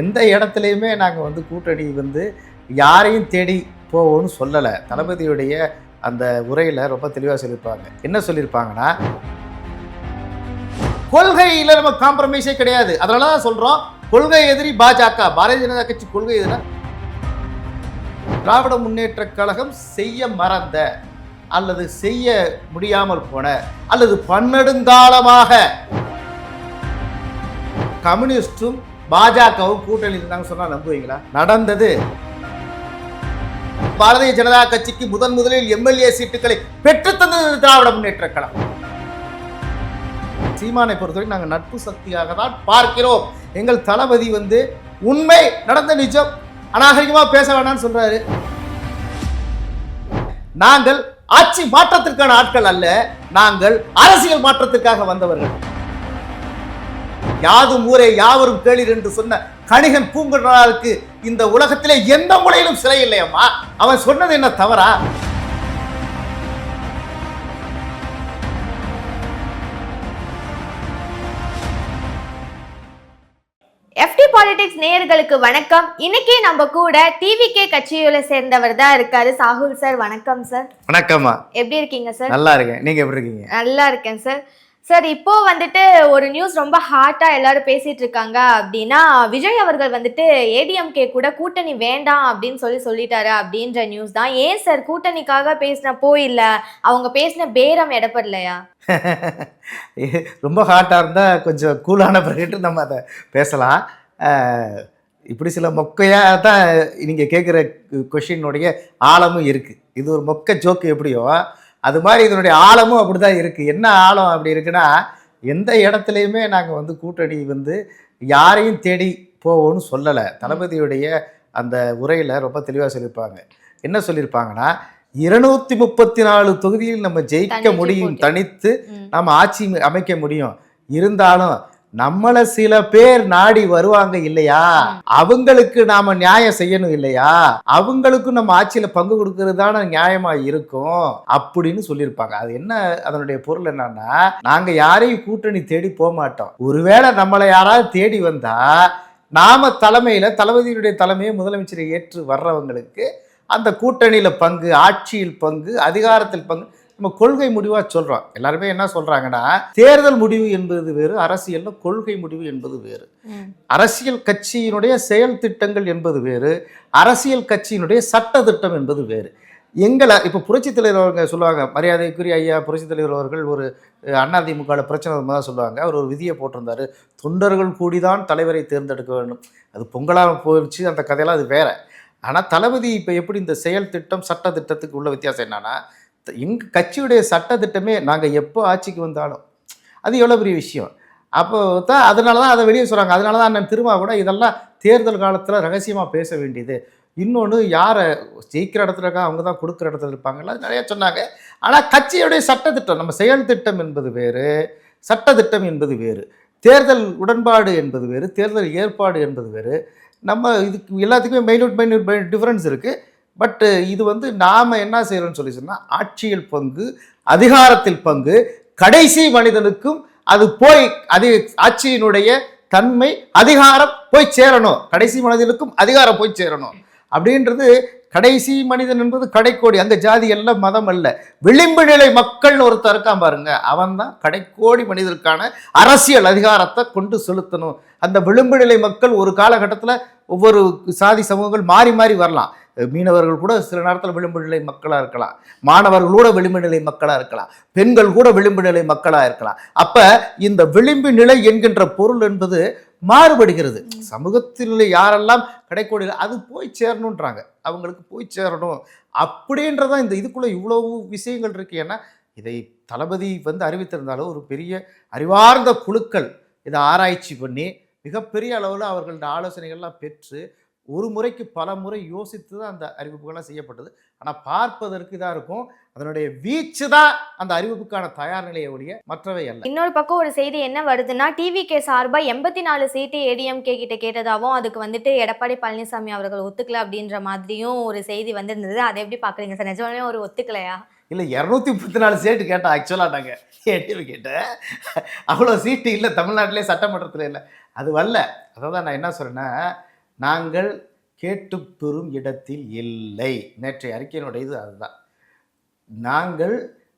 எந்த இடத்துலையுமே நாங்கள் வந்து கூட்டணி வந்து யாரையும் தேடி போவோம்னு சொல்லலை. தளபதியுடைய அந்த உரையில் ரொம்ப தெளிவாக சொல்லியிருப்பாங்க. என்ன சொல்லியிருப்பாங்கன்னா கொள்கையில் நம்ம காம்ப்ரமைஸே கிடையாது. அதனால தான் சொல்கிறோம் கொள்கை எதிரி பாஜக பாரதிய ஜனதா கட்சி கொள்கை எதிரா? திராவிட முன்னேற்ற கழகம் செய்ய மறந்த அல்லது செய்ய முடியாமல் போன அல்லது பன்னெடுங்காலமாக கம்யூனிஸ்டும் பாஜகவும் கூட்டணி இருந்தாங்க சொன்னா நம்புவீங்களா? நடந்தது. பாரதிய ஜனதா கட்சிக்கு முதன் முதலில் எம்எல்ஏ சீட்டுகளை பெற்றுத் தந்தது திராவிட முன்னேற்ற கழகம். சீமானை பொறுத்தவரை நாங்கள் நட்பு சக்தியாக தான் பார்க்கிறோம். எங்கள் தளபதி வந்து உண்மை நடந்த நிஜம். அநாகரிகமா பேச வேணாம்னு சொல்றாரு. நாங்கள் ஆட்சி மாற்றத்திற்கான ஆட்கள் அல்ல நாங்கள் அரசியல் மாற்றத்திற்காக வந்தவர்கள். யாதும் ஊரே யாவரும் கேளீர் என்று சொன்ன கணிகன் பூங்குழலுக்கு இந்த உலகத்திலே எந்த முறையிலும் சிலை இல்லையம்மா. அவன் சொன்னது என்ன தவறா? எஃப்டி பாலிடிக்ஸ் நேயர்களுக்கு வணக்கம். இன்னைக்கு நம்ம கூட டிவிகே கட்சியில சேர்ந்தவர் தான் இருக்காரு. சாகுல் சார் வணக்கம் சார். வணக்கம்மா. எப்படி இருக்கீங்க சார்? நல்லா இருக்கேன். நீங்க எப்படி இருக்கீங்க? நல்லா இருக்கேன் சார். சார் இப்போ வந்துட்டு ஒரு நியூஸ் ரொம்ப ஹாட்டா எல்லாரும் பேசிட்டு இருக்காங்க அப்படின்னா விஜய் அவர்கள் வந்துட்டு ஏடிஎம்கே கூட கூட்டணி வேண்டாம் அப்படின்னு சொல்லி சொல்லிட்டாரு அப்படின்ற நியூஸ் தான். ஏன் சார் கூட்டணிக்காக பேசினப்போ இல்ல அவங்க பேசின பேரம் எடப்படலையா? ரொம்ப ஹாட்டாக இருந்தால் கொஞ்சம் கூலான பிறகு நம்ம அதை பேசலாம். இப்படி சில மொக்கையாக தான் நீங்கள் கேட்குற கொஷினுடைய ஆழமும் இருக்குது இது ஒரு மொக்க ஜோக்கு எப்படியோ அது மாதிரி இதனுடைய ஆழமும் அப்படி தான் இருக்குது என்ன ஆழம் அப்படி இருக்குன்னா எந்த இடத்துலையுமே நாங்கள் வந்து கூட்டணி வந்து யாரையும் தேடி போவோம்னு சொல்லலை தளபதியுடைய அந்த உரையில் ரொம்ப தெளிவாக சொல்லியிருப்பாங்க என்ன சொல்லியிருப்பாங்கன்னா இருநூத்தி முப்பத்தி நாலு தொகுதியில் நம்ம ஜெயிக்க முடியும். தனித்து ம். நம்ம ஆட்சி அமைக்க முடியும் இருந்தாலும் நம்மள சில பேர் நாடி வருவாங்க இல்லையா. அவங்களுக்கு நாம நியாயம் செய்யணும் இல்லையா? அவங்களுக்கும் நம்ம ஆட்சியில பங்கு கொடுக்கறது தானே நியாயமா இருக்கும் அப்படின்னு சொல்லியிருப்பாங்க. அது என்ன? அதனுடைய பொருள் என்னன்னா நாங்க யாரையும் கூட்டணி தேடி போக மாட்டோம். ஒருவேளை நம்மளை யாராவது தேடி வந்தா நாம தலைமையில தளபதியுடைய தலைமையை முதலமைச்சரை ஏற்று வர்றவங்களுக்கு அந்த கூட்டணியில பங்கு ஆட்சியில் பங்கு அதிகாரத்தில் பங்கு நம்ம கொள்கை முடிவாக சொல்கிறோம் எல்லாருமே என்ன சொல்கிறாங்கன்னா தேர்தல் முடிவு என்பது வேறு அரசியலில் கொள்கை முடிவு என்பது வேறு. அரசியல் கட்சியினுடைய செயல் திட்டங்கள் என்பது வேறு அரசியல் கட்சியினுடைய சட்ட திட்டம் என்பது வேறு. எங்களை இப்போ புரட்சித் தலைவர் அவங்க சொல்லுவாங்க மரியாதைக்குரிய ஐயா புரட்சித் தலைவர் அவர்கள் ஒரு அதிமுகவில் பிரச்சனை தான் சொல்லுவாங்க. அவர் ஒரு விதியை போட்டிருந்தாரு. தொண்டர்கள் கூடிதான் தலைவரை தேர்ந்தெடுக்க வேண்டும். அது பொங்கலாக போயிடுச்சு அந்த கதையெல்லாம் அது வேற. ஆனால் தளபதி இப்போ எப்படி இந்த செயல் திட்டம் சட்ட திட்டத்துக்கு உள்ள வித்தியாசம் என்னன்னா எங்கள் கட்சியுடைய சட்ட திட்டமே நாங்கள் எப்போ ஆட்சிக்கு வந்தாலும். அது எவ்வளோ பெரிய விஷயம். அப்போ தான் அதனால தான் அதை வெளியே சொல்கிறாங்க அதனால தான் அண்ணன் திருமா கூட இதெல்லாம் தேர்தல் காலத்தில் ரகசியமாக பேச வேண்டியது. இன்னொன்று யாரை ஜெயிக்கிற இடத்துல இருக்கா அவங்க தான் கொடுக்குற இடத்துல இருப்பாங்கல்ல நிறையா சொன்னாங்க. ஆனால் கட்சியுடைய சட்டத்திட்டம் நம்ம செயல் திட்டம் என்பது வேறு சட்டத்திட்டம் என்பது வேறு தேர்தல் உடன்பாடு என்பது வேறு தேர்தல் ஏற்பாடு என்பது வேறு. நம்ம இதுக்கு எல்லாத்துக்குமே மைனூட் மைனூட் டிஃப்ரென்ஸ் இருக்குது பட்டு இது வந்து நாம் என்ன செய்கிறோம்னு சொல்லி சொன்னால் ஆட்சியில் பங்கு அதிகாரத்தில் பங்கு கடைசி மனிதனுக்கும் அது போய் அது ஆட்சியினுடைய தன்மை அதிகாரம் போய் சேரணும். கடைசி மனிதனுக்கும் அதிகாரம் போய் சேரணும். அப்படின்றது கடைசி மனிதன் என்பது கடைக்கோடி அந்த ஜாதி எல்லாம் மதம் அல்ல. விளிம்பு நிலை மக்கள்னு ஒருத்தர் இருக்கான் பாருங்க அவன் தான் கடைக்கோடி மனிதருக்கான அரசியல் அதிகாரத்தை கொண்டு செலுத்தணும். அந்த விளிம்பு நிலை மக்கள் ஒரு காலகட்டத்தில் ஒவ்வொரு சாதி சமூகங்கள் மாறி மாறி வரலாம். மீனவர்கள் கூட சில நேரத்தில் விளிம்பு நிலை மக்களாக இருக்கலாம். மாணவர்கள் கூட விளிம்பு நிலை மக்களாக இருக்கலாம். பெண்கள் கூட விளிம்பு நிலை மக்களாக இருக்கலாம். அப்போ இந்த விளிம்பு நிலை என்கின்ற பொருள் என்பது மாறுபடுகிறது. சமூகத்தில் யாரெல்லாம் கடைக்கோடியில் அது போய் சேரணுன்றாங்க அவங்களுக்கு போய் சேரணும். அப்படின்றதான் இந்த இதுக்குள்ளே இவ்வளவு விஷயங்கள் இருக்கு. ஏன்னா இதை தளபதி வந்து அறிவித்திருந்தாலும் ஒரு பெரிய அறிவார்ந்த குழுக்கள் இதை ஆராய்ச்சி பண்ணி மிகப்பெரிய அளவில் அவர்களோட ஆலோசனைகள்லாம் பெற்று ஒரு முறைக்கு பல முறை யோசித்து தான் அந்த அறிவிப்புகள்லாம் செய்யப்பட்டது. ஆனால் பார்ப்பதற்கு இதாக இருக்கும். அதனுடைய வீச்சு தான் அந்த அறிவிப்புக்கான தயார் நிலையை ஒழிய மற்றவை அல்ல. இன்னொரு பக்கம் ஒரு செய்தி என்ன வருதுன்னா டிவிகே சார்பா எண்பத்தி நாலு சீட்டு ஏடிஎம்கே கிட்ட கேட்டதாகவும் அதுக்கு வந்துட்டு எடப்பாடி பழனிசாமி அவர்கள் ஒத்துக்கல அப்படின்ற மாதிரியும் ஒரு செய்தி வந்திருந்தது. அதை எப்படி பாக்குறீங்க சார்? நிஜமாவே ஒரு ஒத்துக்கலையா? இல்லை இரநூத்தி முப்பத்தி நாலு சீட்டு கேட்டேன் ஆக்சுவலாக நாங்கள் ஏடிஎம் கேட்டேன் அவ்வளோ சீட்டு இல்லை தமிழ்நாட்டிலே சட்டமன்றத்தில் இல்லை. அது வரல. அதான் நான் என்ன சொல்றேன்னா நாங்கள் கேட்டு பெறும் இடத்தில் இல்லை. நேற்றைய அறிக்கையினுடைய இது அதுதான். நாங்கள்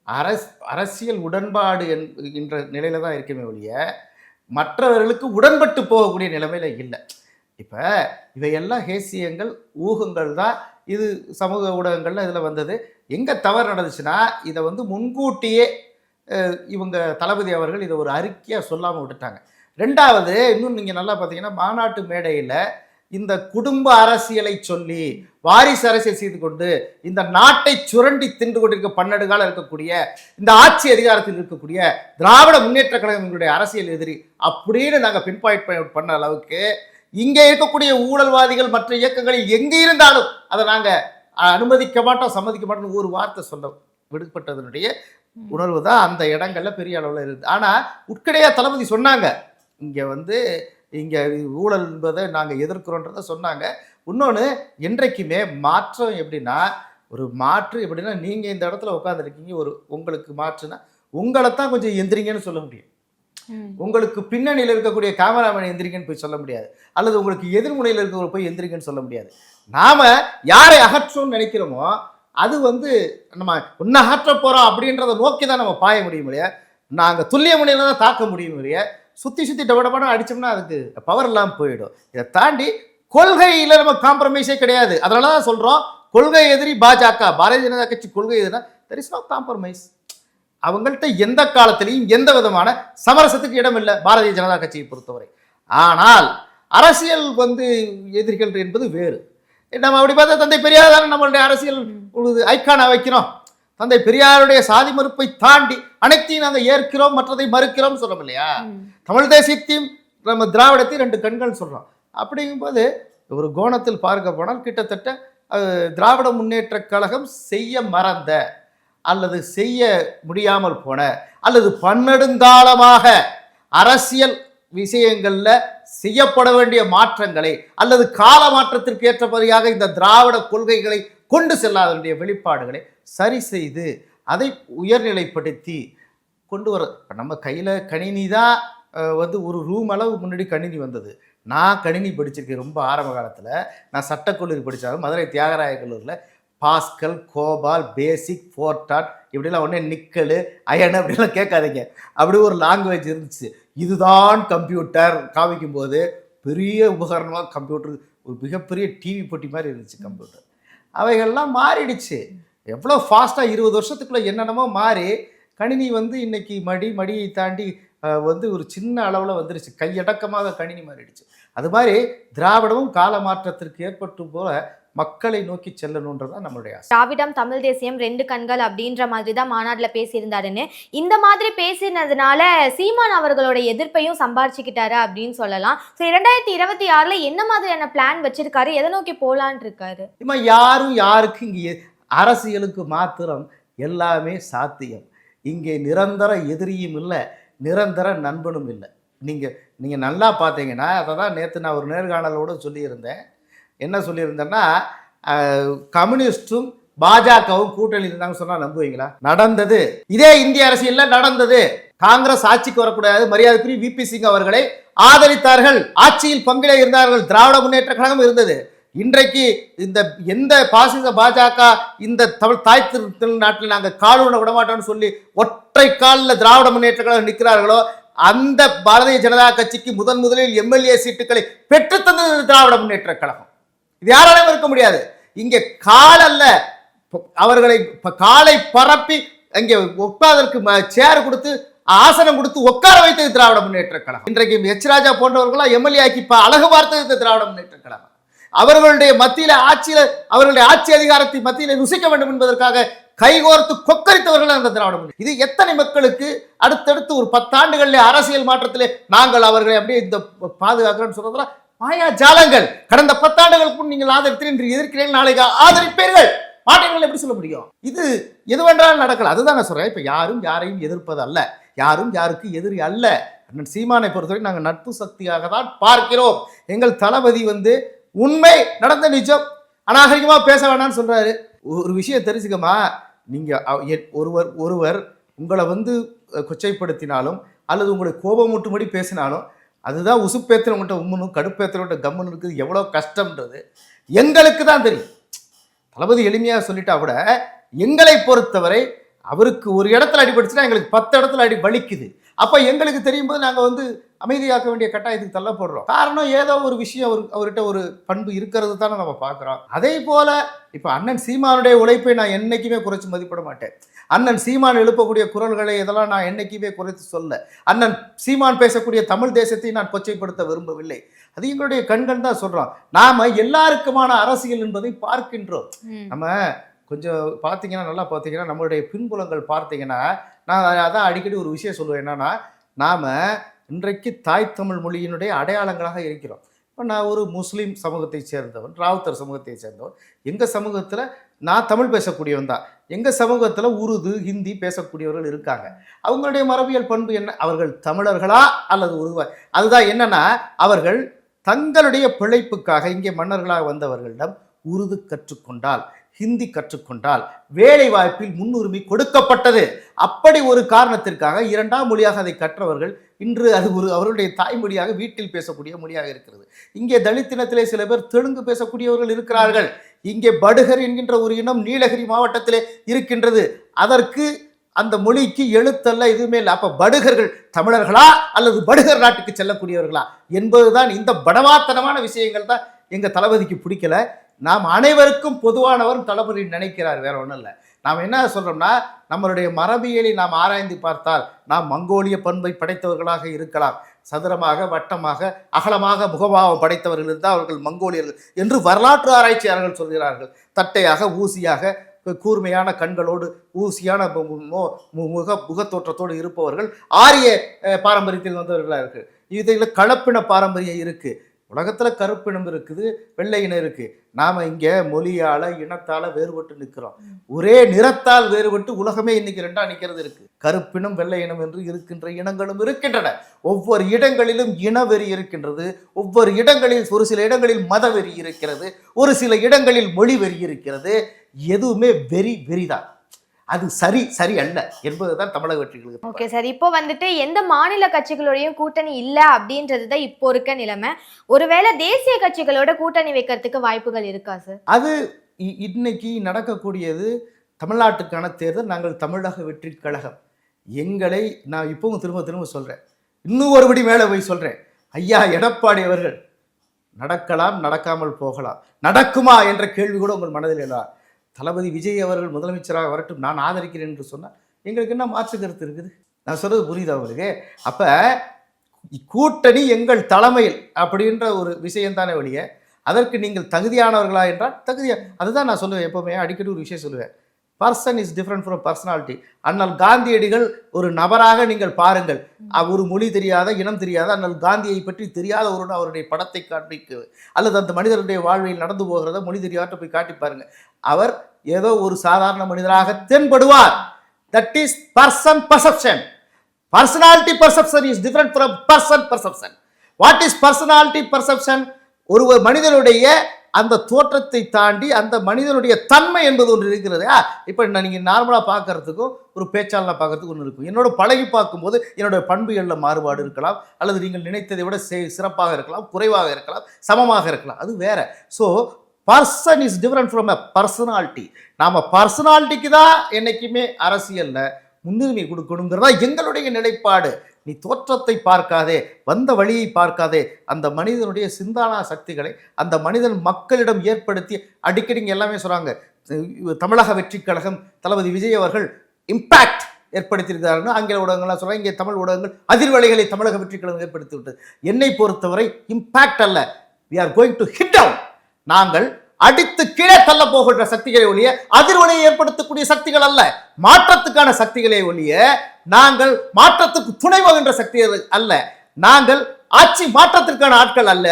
அரஸ் அரசியல் உடன்பாடு என்கின்ற நிலையில தான் இருக்கமே ஒழிய மற்றவர்களுக்கு உடன்பட்டு போகக்கூடிய நிலைமையில இல்லை. இப்போ இவையெல்லாம் ஹேசியங்கள் ஊகங்கள் தான் இது சமூக ஊடகங்கள்ல இதில் வந்தது. எங்கே தவறு நடந்துச்சுன்னா இதை வந்து முன்கூட்டியே இவங்க தளபதி அவர்கள் இதை ஒரு அறிக்கையாக சொல்லாமல் விட்டுட்டாங்க. ரெண்டாவது இன்னும் நீங்கள் நல்லா பார்த்தீங்கன்னா மாநாட்டு மேடையில் இந்த குடும்ப அரசியலை சொல்லி வாரிசு அரசியல் செய்து கொண்டு இந்த நாட்டை சுரண்டி தின்று கொண்டிருக்க பன்னெண்டு காலம் இருக்கக்கூடிய இந்த ஆட்சி அதிகாரத்தில் இருக்கக்கூடிய திராவிட முன்னேற்ற கழகங்களுடைய அரசியல் எதிரி அப்படின்னு நாங்கள் பின் பாயிண்ட் பண்ண அளவுக்கு இங்கே இருக்கக்கூடிய ஊழல்வாதிகள் மற்ற இயக்கங்களில் எங்கே இருந்தாலும் அதை நாங்கள் அனுமதிக்க மாட்டோம் சம்மதிக்க மாட்டோம்னு ஒரு வார்த்தை சொல்ல விடுபட்டதனுடைய உணர்வு தான் அந்த இடங்கள்ல பெரிய அளவில் இருக்குது ஆனால் உட்கடையாக தளபதி சொன்னாங்க இங்கே வந்து இங்கே ஊழல் என்பதை நாங்கள் எதிர்க்கிறோன்றதை சொன்னாங்க. இன்னொன்று என்றைக்குமே மாற்றம் எப்படின்னா ஒரு மாற்று எப்படின்னா நீங்கள் இந்த இடத்துல உட்காந்துருக்கீங்க ஒரு உங்களுக்கு மாற்றுனா உங்களை தான் கொஞ்சம் எந்திரிங்கன்னு சொல்ல முடியும். உங்களுக்கு பின்னணியில் இருக்கக்கூடிய கேமராமேன் எந்திரிங்கன்னு போய் சொல்ல முடியாது. அல்லது உங்களுக்கு எதிர்முனையில் இருக்கிறவங்க போய் எந்திரிங்கன்னு சொல்ல முடியாது. நாம யாரை அகற்றோம்னு நினைக்கிறோமோ அது வந்து நம்ம உன்னை அகற்ற போறோம் அப்படின்றத நோக்கி தான் நம்ம பாய முடியும் இல்லையா? நாங்கள் துல்லிய முனையில தான் தாக்க முடியும் இல்லையா? சுற்றி சுற்றி டபடபடம் அடிச்சோம்னா அதுக்கு பவர் இல்லாமல் போயிடும். இதை தாண்டி கொள்கையில் நம்ம காம்ப்ரமைஸே கிடையாது. அதனால தான் சொல்கிறோம் கொள்கை எதிரி பாஜக பாரதிய ஜனதா கட்சி கொள்கை எதிரினா தெர் இஸ் நோ காம்ப்ரமைஸ் அவங்கள்ட்ட எந்த காலத்திலையும் எந்த விதமான சமரசத்துக்கு இடம் இல்லை பாரதிய ஜனதா கட்சியை பொறுத்தவரை. ஆனால் அரசியல் வந்து எதிரிகள் என்பது வேறு. நம்ம அப்படி பார்த்தா தந்தை பெரியார் தானே நம்மளுடைய அரசியல் ஒரு வைக்கிறோம். தந்தை பெரியாருடைய சாதி மறுப்பை தாண்டி அனைத்தையும் நாங்கள் ஏற்கிறோம் மற்றதை மறுக்கிறோம் சொல்றோம் இல்லையா? தமிழ் தேசியத்தையும் நம்ம திராவிடத்தையும் ரெண்டு கண்கள் சொல்கிறோம் அப்படிங்கும்போது ஒரு கோணத்தில் பார்க்க போனால் கிட்டத்தட்ட திராவிட முன்னேற்றக் கழகம் செய்ய மறந்த அல்லது செய்ய முடியாமல் போன அல்லது பன்னெடுங்காலமாக அரசியல் விஷயங்களில் செய்யப்பட வேண்டிய மாற்றங்களை அல்லது கால மாற்றத்திற்கு ஏற்றபடியாக இந்த திராவிட கொள்கைகளை கொண்டு செல்லாதனுடைய வெளிப்பாடுகளை சரி செய்து அதை உயர்நிலைப்படுத்தி கொண்டு வர நம்ம கையில் கணினி தான் வந்து ஒரு ரூம் அளவு முன்னாடி கணினி வந்தது. நான் கணினி படிச்சிருக்கேன் ரொம்ப ஆரம்ப காலத்தில். நான் சட்டக்கல்லூரி படித்தாலும் மதுரை தியாகராய கல்லூரியில் பாஸ்கல் கோபால் பேசிக் ஃபோர்டாட் இப்படிலாம் ஒன்றே நிக்கல் அயன் அப்படிலாம் கேட்காதீங்க. அப்படி ஒரு லாங்குவேஜ் இருந்துச்சு. இதுதான் கம்ப்யூட்டர் காமிக்கும் போது பெரிய உபகரணமாக கம்ப்யூட்டர் ஒரு மிகப்பெரிய டிவி போட்டி மாதிரி இருந்துச்சு கம்ப்யூட்டர். அவைகள்லாம் மாறிடுச்சு. எவ்வளோ ஃபாஸ்ட்டாக இருபது வருஷத்துக்குள்ளே என்னென்னமோ மாறி கணினி வந்து இன்றைக்கி மடி மடியை தாண்டி வந்து ஒரு சின்ன அளவில் வந்துருச்சு. கையடக்கமாக கணினி மாறிடுச்சு. அது மாதிரி திராவிடமும் கால மாற்றத்திற்கு ஏற்பட்டு போல மக்களை நோக்கி செல்லணுன்றது தான் நம்மளுடைய திராவிடம் தமிழ் தேசியம் ரெண்டு கண்கள் அப்படின்ற மாதிரி தான் மாநாட்டுல பேசியிருந்தாருன்னு. இந்த மாதிரி பேசினதுனால சீமான் அவர்களோட எதிர்ப்பையும் சம்பாரிச்சுக்கிட்டாரு அப்படின்னு சொல்லலாம். ஸோ இரண்டாயிரத்தி இருபத்தி ஆறுல என்ன மாதிரியான பிளான் வச்சிருக்காரு? எதை நோக்கி போலான் இருக்காரு? இம்மா யாரும் யாருக்கு இங்கே அரசியலுக்கு மாத்திரம் எல்லாமே சாத்தியம். இங்கே நிரந்தர எதிரியும் இல்லை. நிரந்தர நண்பனும் இல்லை. நீங்கள் நீங்கள் நல்லா பார்த்தீங்கன்னா அதை தான் நேற்று நான் ஒரு நேர்காணலோடு சொல்லியிருந்தேன். என்ன சொல்லியிருந்தேன்னா கம்யூனிஸ்ட்டும் கம்யூனிஸ்டும் பாஜகவும் கூட்டணி இருந்தாங்க சொன்னால் நம்புவீங்களா? நடந்தது. இதே இந்திய அரசியலில் நடந்தது. காங்கிரஸ் ஆட்சிக்கு வரக்கூடாது. மரியாதைக்குரிய விபி சிங் அவர்களை ஆதரித்தார்கள். ஆட்சியில் பங்கிட இருந்தார்கள். திராவிட முன்னேற்ற கழகம் இருந்தது. இன்றைக்கு இந்த எந்த பாசிச பாஜக இந்த தமிழ் தாய் திரு திருநாட்டில் நாங்கள் காலூன விடமாட்டோம்னு சொல்லி ஒற்றை காலில் திராவிட முன்னேற்ற கழகம் நிற்கிறார்களோ அந்த பாரதிய ஜனதா கட்சிக்கு முதன் முதலில் எம்எல்ஏ சீட்டுகளை பெற்றுத்தந்தது திராவிட முன்னேற்ற கழகம் இது யாராலும் இருக்க முடியாது. இங்கே கால் அல்ல அவர்களை காலை பரப்பி அங்கே உட்காதற்கு சேர் கொடுத்து ஆசனம் கொடுத்து உட்கார வைத்தது திராவிட முன்னேற்ற கழகம் இன்றைக்கு எச். ராஜா போன்றவர்களாம் எம்எல்ஏ ஆக்கி இப்போ அழகு பார்த்தது திராவிட முன்னேற்ற கழகம் அவர்களுடைய மத்தியில ஆட்சியில அவர்களுடைய ஆட்சி அதிகாரத்தை மத்தியில ருசிக்க வேண்டும் என்பதற்காக கைகோர்த்து கொக்கரித்தவர்கள் அந்த திராவிட இது எத்தனை மக்களுக்கு அடுத்தடுத்து ஒரு பத்தாண்டுகளிலே அரசியல் மாற்றத்திலே நாங்கள் அவர்களை அப்படியே இந்த பாதுகாக்கிறோம்னு சொல்றதெல்லாம் மாயா ஜாலங்கள். கடந்த பத்தாண்டுகளுக்கு முன் நீங்கள் ஆதரித்தீர்கள் இன்று எதிர்க்கிறீர்கள் நாளைக்கு ஆதரிப்பீர்கள். மாற்றங்கள் எப்படி சொல்ல முடியும்? இது எது வேண்டாலும் நடக்கலாம் அதுதான் நான் சொல்றேன். இப்ப யாரும் யாரையும் எதிர்ப்பது அல்ல யாரும் யாருக்கு எதிரி அல்ல. அண்ணன் சீமானை பொறுத்தவரை நாங்கள் நட்பு சக்தியாக தான் பார்க்கிறோம். எங்கள் தளபதி வந்து உண்மை நடந்த நிஜம். அநாகரிகமா பேச வேணாம்னு சொல்றாரு. ஒரு விஷயம் தெரிஞ்சுக்கமா? நீங்க ஒருவர் ஒருவர் உங்களை வந்து கொச்சைப்படுத்தினாலும் அல்லது உங்களை கோபமூட்டும்படி பேசினாலும் அதுதான் உசுப்பேத்திரவங்கிட்ட உம்முனும் கடுப்பேத்திரவங்கிட்ட கம்முன்னு இருக்குது. எவ்வளோ கஷ்டம்ன்றது. எங்களுக்கு தான் தெரியும். தளபதி எளிமையாக சொல்லிட்டா கூட எங்களை பொறுத்தவரை அவருக்கு ஒரு இடத்துல அடிபடுச்சுன்னா எங்களுக்கு பத்து இடத்துல அடி வலிக்குது. அப்போ எங்களுக்கு தெரியும் போது நாங்கள் வந்து அமைதியாக்க வேண்டிய கட்டாயத்துக்கு தள்ளப்படுறோம். காரணம் ஏதோ ஒரு விஷயம் அவர் அவர்கிட்ட ஒரு பண்பு இருக்கிறது தானே நம்ம பார்க்குறோம். அதே போல இப்போ அண்ணன் சீமானுடைய உழைப்பை நான் என்னைக்குமே குறைச்சி மதிப்பிட மாட்டேன். அண்ணன் சீமான் எழுப்பக்கூடிய குரல்களை இதெல்லாம் நான் என்னைக்குமே குறைத்து சொல்ல. அண்ணன் சீமான் பேசக்கூடிய தமிழ் தேசத்தை நான் கொச்சைப்படுத்த விரும்பவில்லை. அது எங்களுடைய கண்கள் தான் சொல்றோம். நாம எல்லாருக்குமான அரசியல் என்பதை பார்க்கின்றோம். நம்ம கொஞ்சம் பார்த்தீங்கன்னா நல்லா பார்த்தீங்கன்னா நம்மளுடைய பின்புலங்கள் பார்த்தீங்கன்னா நான் அதான் அடிக்கடி ஒரு விஷயம் சொல்லுவேன் என்னன்னா நாம இன்றைக்கு தாய் தமிழ் மொழியினுடைய அடையாளங்களாக இருக்கிறோம். இப்போ நான் ஒரு முஸ்லீம் சமூகத்தை சேர்ந்தவன் ராவுத்தர் சமூகத்தை சேர்ந்தவன். எங்கள் சமூகத்தில் நான் தமிழ் பேசக்கூடியவன் தான். எங்கள் சமூகத்தில் உருது ஹிந்தி பேசக்கூடியவர்கள் இருக்காங்க. அவங்களுடைய மரபியல் பண்பு என்ன? அவர்கள் தமிழர்களா அல்லது உருவ? அதுதான் என்னன்னா அவர்கள் தங்களுடைய பிழைப்புக்காக இங்கே மன்னர்களாக வந்தவர்களிடம் உருது கற்றுக்கொண்டால் ஹிந்தி கற்றுக்கொண்டால் வேலை வாய்ப்பில் முன்னுரிமை கொடுக்கப்பட்டது. அப்படி ஒரு காரணத்திற்காக இரண்டாம் மொழியாக அதை கற்றவர்கள் இன்று அது ஒரு அவர்களுடைய தாய்மொழியாக வீட்டில் பேசக்கூடிய மொழியாக இருக்கிறது. இங்கே தலித்தினத்திலே சில பேர் தெலுங்கு பேசக்கூடியவர்கள் இருக்கிறார்கள். இங்கே படுகர் என்கின்ற ஒரு இனம் நீலகிரி மாவட்டத்திலே இருக்கின்றது. அதற்கு அந்த மொழிக்கு எழுத்தல்ல எதுவுமே இல்லை. அப்போ படுகர்கள் தமிழர்களா அல்லது படுகர் நாட்டுக்கு செல்லக்கூடியவர்களா? என்பதுதான் இந்த படவாத்தனமான விஷயங்கள் தான் எங்கள் தளபதிக்கு பிடிக்கல. நாம் அனைவருக்கும் பொதுவானவரும் தளபதி நினைக்கிறார் வேற ஒன்றும் இல்லை. நாம் என்ன சொல்கிறோம்னா நம்மளுடைய மரபியலை நாம் ஆராய்ந்து பார்த்தால் நாம் மங்கோலிய பண்பை படைத்தவர்களாக இருக்கலாம். சதுரமாக வட்டமாக அகலமாக முகபாவம் படைத்தவர்கள் இருந்தால் அவர்கள் மங்கோலியர்கள் என்று வரலாற்று ஆராய்ச்சியாளர்கள் சொல்கிறார்கள். தட்டையாக ஊசியாக கூர்மையான கண்களோடு ஊசியான மு- மு- மு- முக முகத்தோற்றத்தோடு இருப்பவர்கள் ஆரிய பாரம்பரியத்தில் வந்தவர்களாக இருக்கு. இதில் கலப்பின பாரம்பரியம் இருக்குது உலகத்துல கருப்பினம் இருக்குது வெள்ளை இனம் இருக்கு. நாம இங்க மொழியால இனத்தால வேறுபட்டு நிற்கிறோம். ஒரே நிறத்தால் வேறுபட்டு உலகமே இன்னைக்கு ரெண்டா நிக்கிறது இருக்கு. கருப்பினம் வெள்ளை இனம் என்று இருக்கின்ற இனங்களும் இருக்கின்றன. ஒவ்வொரு இடங்களிலும் இனவெறி இருக்கின்றது. ஒவ்வொரு இடங்களில் ஒரு சில இடங்களில் மதவெறி இருக்கிறது. ஒரு சில இடங்களில் மொழி வெறி இருக்கிறது. எதுவுமே வெறி வெறிதான். அது சரி சரி அல்ல என்பதுதான் தமிழக வெற்றிகளுக்கு ஓகே சார் இப்போ வந்துட்டு எந்த மாநில கட்சிகளோடையும் கூட்டணி இல்ல அப்படின்றது தான் இப்போ இருக்க நிலைமை. ஒருவேளை தேசிய கட்சிகளோட கூட்டணி வைக்கிறதுக்கு வாய்ப்புகள் இருக்கா சார்? அது இன்னைக்கு நடக்கக்கூடியது தமிழ்நாட்டுக்கான தேர்தல் நாங்கள் தமிழக வெற்றி கழகம். எங்களை நான் இப்பவும் திரும்ப திரும்ப சொல்கிறேன் இன்னும் ஒருபடி மேலே போய் சொல்கிறேன் ஐயா எடப்பாடி அவர்கள் நடக்கலாம் நடக்காமல் போகலாம். நடக்குமா என்ற கேள்வி கூட உங்கள் மனதில் எழலாம் தளபதி விஜய் அவர்கள் முதலமைச்சராக வரட்டும் நான் ஆதரிக்கிறேன் என்று சொன்னால் எங்களுக்கு என்ன மாற்று கருத்து இருக்குது? நான் சொல்கிறது புரியுது அவருக்கு அப்போ கூட்டணி எங்கள் தலைமையில் அப்படின்ற ஒரு விஷயம்தானே வழிய அதற்கு நீங்கள் தகுதியானவர்களா என்றால் தகுதியாக அதுதான் நான் சொல்லுவேன் எப்போவுமே அடிக்கடி ஒரு விஷயம் சொல்லுவேன். Person is different from personality அண்ணல் காந்தியடிகள் ஒரு நபராக நீங்கள் பாருங்கள். ஒரு மொழி தெரியாத இனம் தெரியாத அண்ணல் காந்தியை பற்றி தெரியாத ஒரு அவருடைய படத்தை காண்பிக்க அல்லது அந்த மனிதருடைய வாழ்வில் நடந்து போகிறத மொழி தெரியாத போய் காட்டி பாருங்க. அவர் ஏதோ ஒரு சாதாரண மனிதராக தென்படுவார். That is person perception personality perception is different from person perception what is personality perception ஒரு மனிதனுடைய அந்த தோற்றத்தை தாண்டி அந்த மனிதனுடைய தன்மை என்பது ஒன்று இருக்கிறது. இப்போ நான் நீங்கள் நார்மலாக பார்க்கறதுக்கும் ஒரு பேச்சாளராக பார்க்கறதுக்கு ஒன்று இருக்கும். என்னோட பழகி பார்க்கும்போது என்னோட பண்புகளில் மாறுபாடு இருக்கலாம். அல்லது நீங்கள் நினைத்ததை விட சே- சிறப்பாக இருக்கலாம் குறைவாக இருக்கலாம் சமமாக இருக்கலாம். அது வேற. So person is different from a personality நாம் பர்சனாலிட்டிக்கு தான் என்றைக்குமே அரசியலில் முன்னுரிமை கொடுக்கணுங்கிறதா எங்களுடைய நிலைப்பாடு. நீ தோற்றத்தை பார்க்காதே வந்த வழியை பார்க்காதே. அந்த மனிதனுடைய சிந்தானா சக்திகளை அந்த மனிதன் மக்களிடம் ஏற்படுத்தி அடிக்கடி எல்லாமே சொல்கிறாங்க தமிழக வெற்றி கழகம் தளபதி விஜய் அவர்கள் இம்பாக்ட் ஏற்படுத்தியிருக்கிறார்கள் ஆங்கில ஊடகங்கள்லாம் சொல்கிறாங்க இங்கே தமிழ் ஊடகங்கள் அதிர்வலைகளை தமிழக வெற்றி கழகம் ஏற்படுத்தி விட்டது என்னை பொறுத்தவரை இம்பாக்ட் அல்ல. We are going to hit down. நாங்கள் அடித்து கீழே தள்ள போகின்ற சக்திகளை ஒழிய அதிர்வலையை ஏற்படுத்தக்கூடிய சக்திகள் அல்ல. மாற்றத்துக்கான சக்திகளை ஒழிய நாங்கள் மாற்றத்துக்கு துணை போகின்ற சக்திகள் அல்ல. நாங்கள் ஆட்சி மாற்றத்திற்கான ஆட்கள் அல்ல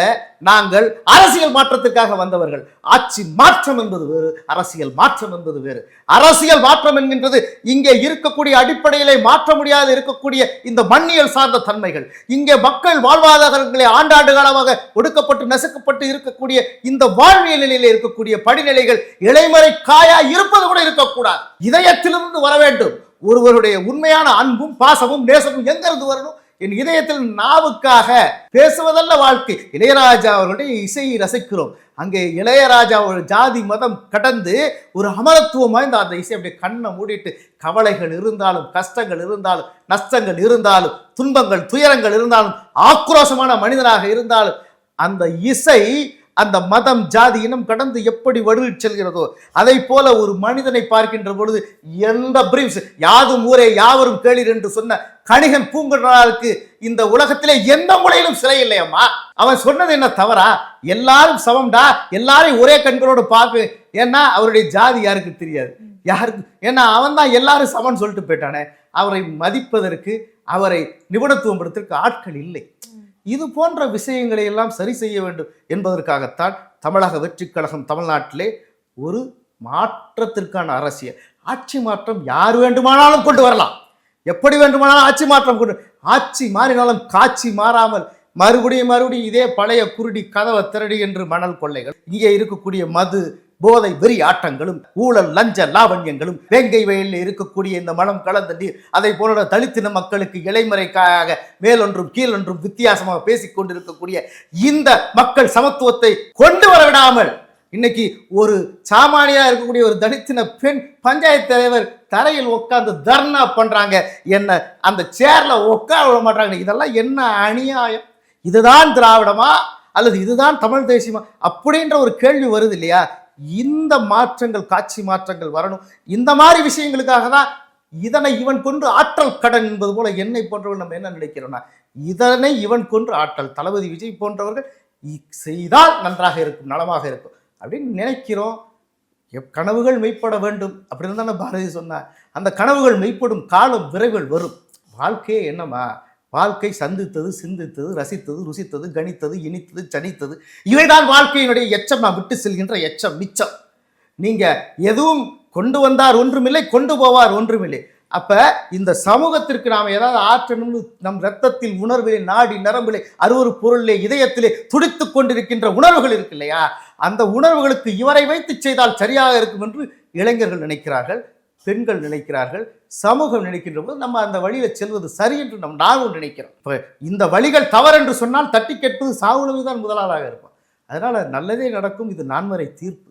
நாங்கள் அரசியல் மாற்றத்திற்காக வந்தவர்கள். ஆட்சி மாற்றம் என்பது வேறு அரசியல் மாற்றம் என்பது வேறு. அரசியல் மாற்றம் என்கின்றது இங்கே இருக்கக்கூடிய அடிப்படையிலே மாற்ற முடியாது இருக்கக்கூடிய இந்த மண்ணியல் சார்ந்த தன்மைகள். இங்கே மக்கள் வாழ்வாதாரங்களை ஆண்டாண்டு காலமாக ஒடுக்கப்பட்டு நசுக்கப்பட்டு இருக்கக்கூடிய இந்த வாழ்வியல் நிலையில் இருக்கக்கூடிய படிநிலைகள் இளைமறை காயா இருப்பது கூட இருக்கக்கூடாது. இதயத்திலிருந்து வர வேண்டும். ஒருவருடைய உண்மையான அன்பும் பாசமும் நேசமும் எங்கிருந்து வரணும்? என் இதயத்தில் நாவுக்காக பேசுவதல்ல வாழ்க்கை. இளையராஜா அவர்களுடைய இசையை ரசிக்கிறோம். அங்கே இளையராஜா ஒரு ஜாதி மதம் கடந்து ஒரு அமரத்துவம் வாய்ந்த அந்த இசை அப்படியே கண்ணை மூடிட்டு கவலைகள் இருந்தாலும் கஷ்டங்கள் இருந்தாலும் நஷ்டங்கள் இருந்தாலும் துன்பங்கள் துயரங்கள் இருந்தாலும் ஆக்ரோஷமான மனிதனாக இருந்தாலும் அந்த இசை அந்த மதம் ஜாதி இனம் கடந்து எப்படி வடிவில் செல்கிறதோ அதை போல ஒரு மனிதனை பார்க்கின்ற பொழுது எந்த பிரீவ்ஸ் யாதும் ஊரே யாவரும் கேளீர் என்று சொன்ன கணிகன் பூங்குழலுக்கு இந்த உலகத்திலே எந்த முறையிலும் சிலை இல்லையம்மா அவன் சொன்னது என்ன தவறா? எல்லாரும் சமம்டா? எல்லாரையும் ஒரே கண்களோடு பார்க்க ஏன்னா அவருடைய ஜாதி யாருக்கு தெரியாது. யாருக்கு? ஏன்னா அவன் தான் எல்லாரும் சமன் சொல்லிட்டு போயிட்டானே. அவரை மதிப்பதற்கு அவரை நிபுணத்துவம் படுத்துறதுக்கு ஆட்கள் இல்லை. இது போன்ற விஷயங்களை எல்லாம் சரி செய்ய வேண்டும் என்பதற்காகத்தான் தமிழக வெற்றிக் கழகம் தமிழ்நாட்டிலே ஒரு மாற்றத்திற்கான அரசியல். ஆட்சி மாற்றம் யார் வேண்டுமானாலும் கொண்டு வரலாம். எப்படி வேண்டுமானாலும் ஆட்சி மாற்றம் கொண்டு ஆட்சி மாறினாலும் காட்சி மாறாமல் மறுபடியும் மறுபடியும் இதே பழைய குருடி கதவை திரடி என்று மணல் கொள்ளைகள். இங்கே இருக்கக்கூடிய மது போதை வெறி ஆட்டங்களும் ஊழல் லஞ்ச லாவண்யங்களும் வேங்கை வயலில் இருக்கக்கூடிய இந்த மனம் கலந்த நீர் அதை போல தலித்தின மக்களுக்கு இளைமறைக்காக மேலொன்றும் கீழொன்றும் வித்தியாசமாக பேசிக் கொண்டிருக்கக்கூடிய இந்த மக்கள் சமத்துவத்தை கொண்டு வர விடாமல் இன்னைக்கு ஒரு சாமானியா இருக்கக்கூடிய ஒரு தலித்தின பெண் பஞ்சாயத்து தலைவர் தரையில் உட்காந்து தர்ணா பண்றாங்க. என்ன அந்த சேர்ல உட்கார விட மாட்டாங்க இதெல்லாம் என்ன அநியாயம்? இதுதான் திராவிடமா? அல்லது இதுதான் தமிழ் தேசியமா? அப்படின்ற ஒரு கேள்வி வருது இல்லையா? இந்த மாற்றங்கள் காட்சி மாற்றங்கள் வரணும். இந்த மாதிரி விஷயங்களுக்காக தான் இதனை இவன் கொன்று ஆற்றல் கடன் என்பது போல என்னை போன்றவர்கள் நம்ம என்ன நினைக்கிறோம்னா இதனை இவன் கொன்று ஆற்றல் தளபதி விஜய் போன்றவர்கள் இ- செய்தால் நன்றாக இருக்கும் நலமாக இருக்கும் அப்படின்னு நினைக்கிறோம். எப் கனவுகள் மெய்ப்பட வேண்டும் அப்படின்னு தானே பாரதி சொன்னார். அந்த கனவுகள் மெய்ப்படும் காலம் விரைவில் வரும். வாழ்க்கையே என்னம்மா வாழ்க்கை சந்தித்தது சிந்தித்தது ரசித்தது ருசித்தது கணித்தது இனித்தது சனித்தது. இவைதான் வாழ்க்கையினுடைய எச்சம் விட்டு செல்கின்ற எச்சம் மிச்சம். நீங்க எதுவும் கொண்டு வந்தார் ஒன்றுமில்லை கொண்டு போவார் ஒன்றுமில்லை. அப்ப இந்த சமூகத்திற்கு நாம் ஏதாவது ஆற்றணும்னு நம் ரத்தத்தில் உணர்விலே நாடி நரம்பிலே அறுவறு பொருளிலே இதயத்திலே துடித்துக் கொண்டிருக்கின்ற உணர்வுகள் இருக்கு இல்லையா? அந்த உணர்வுகளுக்கு இவரை வைத்து செய்தால் சரியாக இருக்கும் என்று இளைஞர்கள் நினைக்கிறார்கள். பெண்கள் நினைக்கிறார்கள் சமூகம் நினைக்கின்ற போது நம்ம அந்த வழியில் செல்வது சரி என்று நம் நானும் நினைக்கிறோம். இப்போ இந்த வழிகள் தவறு என்று சொன்னால் தட்டி கேட்பது சாவுளவு தான் முதலாளாக இருக்கும் அதனால் நல்லதே நடக்கும் இது நான்மறை தீர்ப்பு.